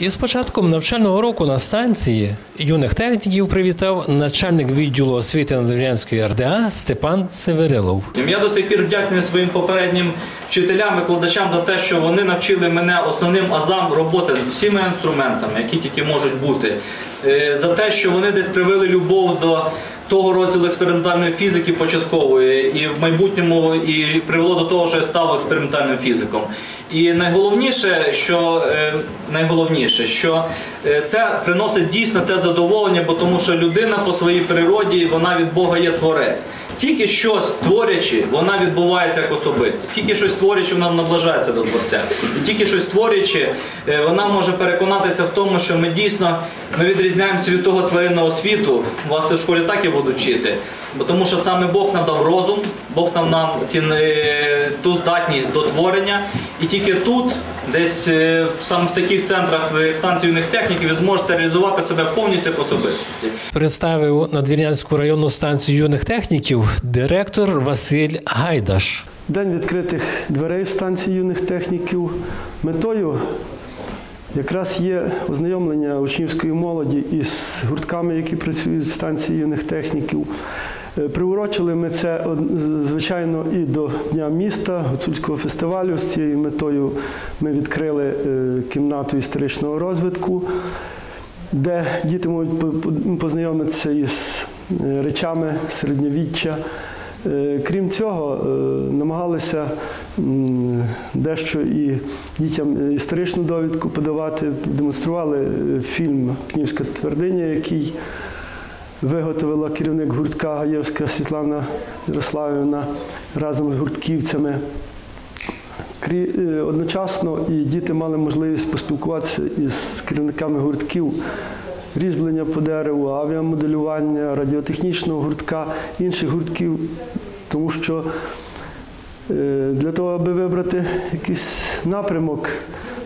Із початком навчального року на станції юних техніків привітав начальник відділу освіти Надвірянської РДА Степан Северилов. Я до сих пір вдячний своїм попереднім вчителям, викладачам за те, що вони навчили мене основним азам роботи з всіма інструментами, які тільки можуть бути. Е, За те, що вони десь привели любов до того розділу експериментальної фізики початкової, і в майбутньому і привело до того, що я став експериментальним фізиком. І найголовніше, що е, найголовніше, що е, це приносить дійсно те задоволення, бо тому що людина по своїй природі вона від Бога є творець. Тільки щось творячи, вона відбувається як особистість. Тільки щось творячи, вона наближається до творця. І тільки щось творячи, е, вона може переконатися в тому, що ми дійсно ми відрізняємося від того тваринного світу. Вас в школі так і будуть вчити. Бо тому що саме Бог нам дав розум, Бог нам нам ті, е, ту здатність до творення. І тільки тут, десь е, саме в таких центрах, як станції юних техніків, ви зможете реалізувати себе повністю як особистості. Представив Надвірнянську районну станцію юних техніків директор Василь Гайдаш. День відкритих дверей в станції юних техніків. Метою якраз є ознайомлення учнівської молоді із гуртками, які працюють в станції юних техніків. Е, Приурочили ми це, звичайно, і до Дня міста, Гуцульського фестивалю. З цією метою ми відкрили е, кімнату історичного розвитку, де діти можуть по- по- познайомитися із е, речами середньовіччя. Крім цього, намагалися дещо і дітям історичну довідку подавати, демонстрували фільм Пнівська твердиня, який виготовила керівник гуртка Гаєвська Світлана Ярославівна разом з гуртківцями. Е, Одночасно і діти мали можливість поспілкуватися із керівниками гуртків різьблення по дереву, авіамоделювання, радіотехнічного гуртка, інших гуртків, тому що е, для того, аби вибрати якийсь напрямок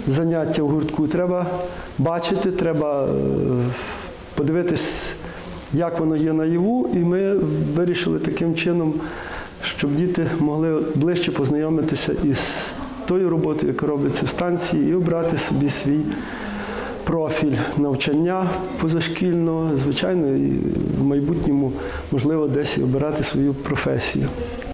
заняття в гуртку, треба бачити, треба е, подивитись, як воно є наяву, і ми вирішили таким чином, щоб діти могли ближче познайомитися із тою роботою, яка робиться в станції, і обрати собі свій профіль навчання позашкільного, звичайно, і в майбутньому можливо десь обирати свою професію.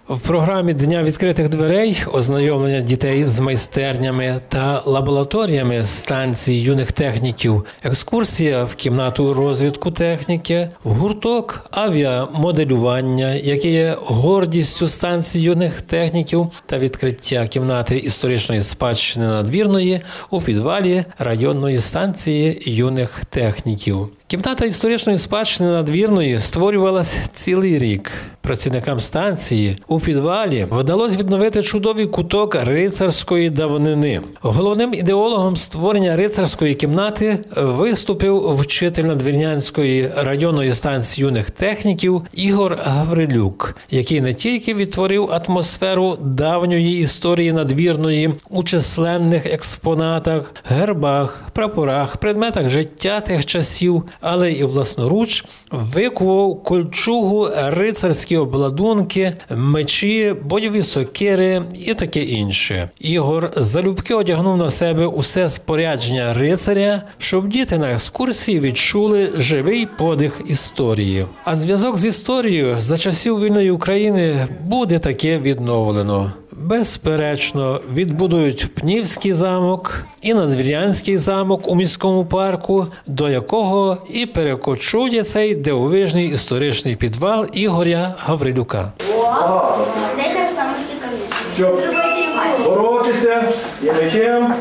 В програмі Дня відкритих дверей ознайомлення дітей з майстернями та лабораторіями станції юних техніків, екскурсія в кімнату розвитку техніки, гурток авіамоделювання, яке є гордістю станції юних техніків, та відкриття кімнати історичної спадщини надвірної у підвалі районної станції юних техніків. Кімната історичної спадщини надвірної створювалась цілий рік. Працівникам станції у підвалі вдалося відновити чудовий куток рицарської давнини. Головним ідеологом створення рицарської кімнати виступив вчитель надвірнянської районної станції юних техніків Ігор Гаврилюк, який не тільки відтворив атмосферу давньої історії надвірної у численних експонатах, гербах, прапорах, предметах життя тих часів, але і власноруч викував кольчугу, рицарські обладунки, мечі, бойові сокири і таке інше. Ігор залюбки одягнув на себе усе спорядження рицаря, щоб діти на екскурсії відчули живий подих історії. А зв'язок з історією за часів вільної України буде таке відновлено. Безперечно, відбудують Пнівський замок і Надвір'янський замок у міському парку, до якого і перекочує цей дивовижний історичний підвал Ігоря Гаврилюка. Це так само цікавіше. Боротися я мечем